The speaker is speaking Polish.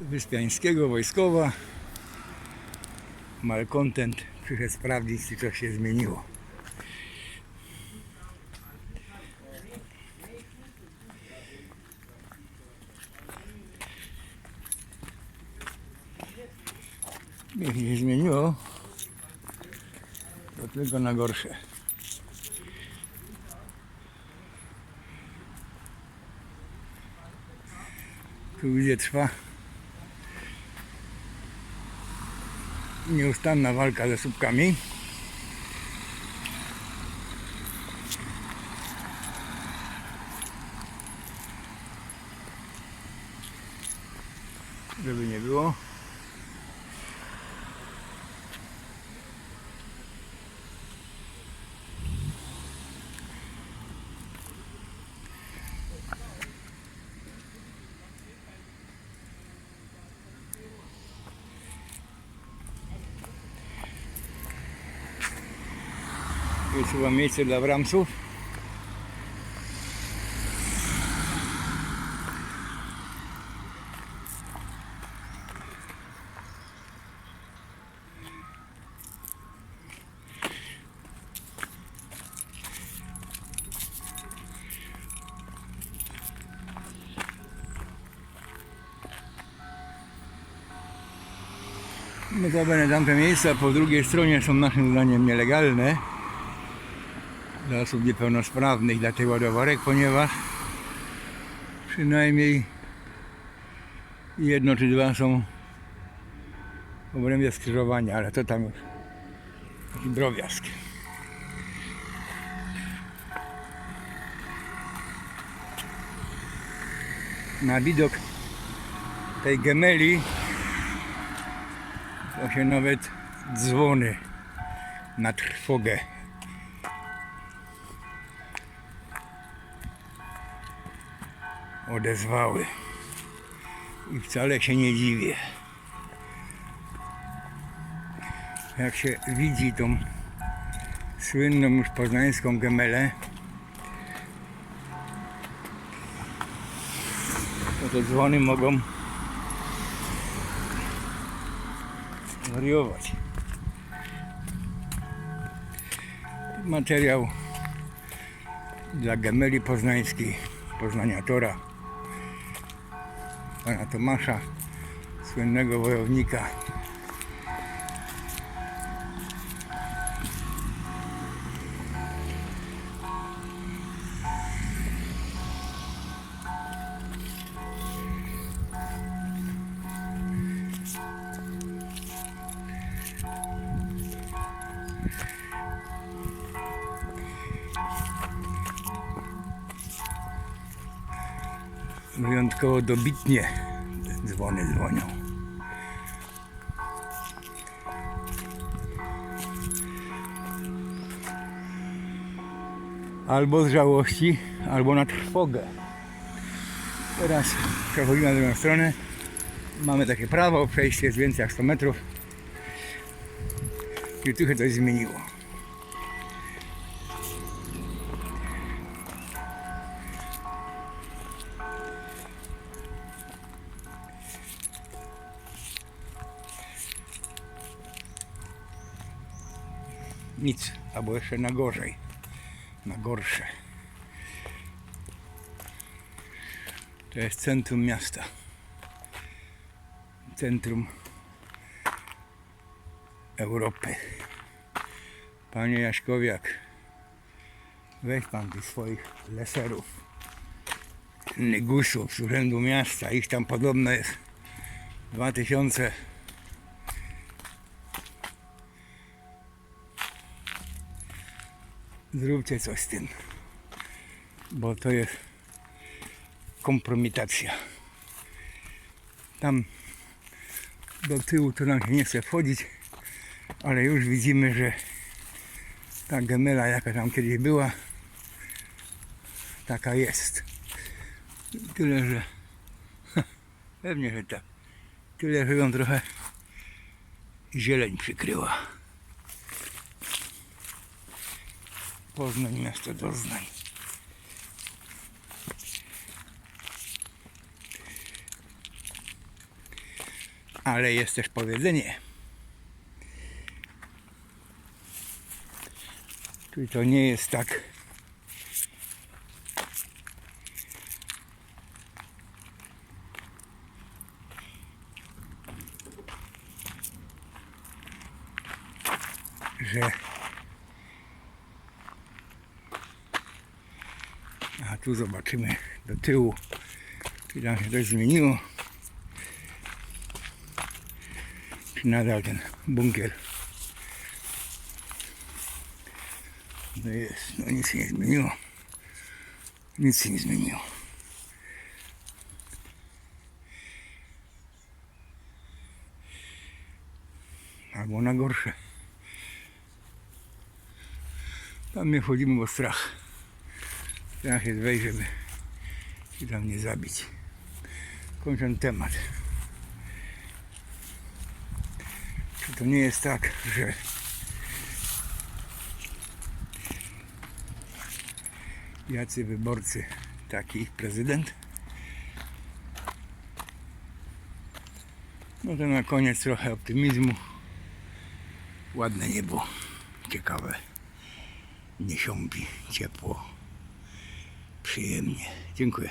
Wyspiańskiego, Wojskowa. Malkontent przyszedł sprawdzić, czy coś się zmieniło. Jeśli się zmieniło, to tylko na gorsze. Tu gdzie trwa nieustanna walka ze słupkami. Żeby nie było. Chyba miejsce dla bramsów. Notabene tamte miejsca po drugiej stronie są naszym zdaniem nielegalne dla osób niepełnosprawnych, dla tych ładowarek, ponieważ przynajmniej jedno czy dwa są w obrębie skrzyżowania, ale to tam już taki drobiazg. Na widok tej gemeli to się nawet dzwony na trwogę odezwały. I wcale się nie dziwię. Jak się widzi tą słynną już poznańską gemelę, to te dzwony mogą wariować. Materiał dla gemeli poznańskiej, poznaniatora pana Tomasza, słynnego wojownika. Wyjątkowo dobitnie dzwony dzwonią. Albo z żałości, albo na trwogę. Teraz przechodzimy na drugą stronę. Mamy takie prawo, przejście jest więcej jak 100 metrów. I trochę coś zmieniło. Nic, albo jeszcze na gorzej, na gorsze. To jest centrum miasta. Centrum Europy. Panie Jaśkowiak, weź pan tych swoich leserów, nygusów z urzędu miasta. Ich tam podobno jest 2000 Zróbcie coś z tym, bo to jest kompromitacja. Tam do tyłu to nam się nie chce wchodzić, ale już widzimy, że ta gemela, jaka tam kiedyś była, taka jest. Tyle, że pewnie, że tak. Tyle, że ją trochę zieleń przykryła. Poznań, doznań. Ale jest też powiedzenie. Czyli to nie jest tak. Że tu zobaczymy do tyłu. Czy tam się coś zmieniło. Czy nadal ten bunkier. No jest, no nic się nie zmieniło. Nic się nie zmieniło. Albo na gorsze. Tam nie wchodzimy, bo strach. Strach jest wejść, żeby się tam nie zabić. Kończąc temat. Czy to nie jest tak, że jacy wyborcy, taki prezydent? No to na koniec trochę optymizmu. Ładne niebo, ciekawe. Nie siąpi, ciepło, przyjemnie. Dziękuję.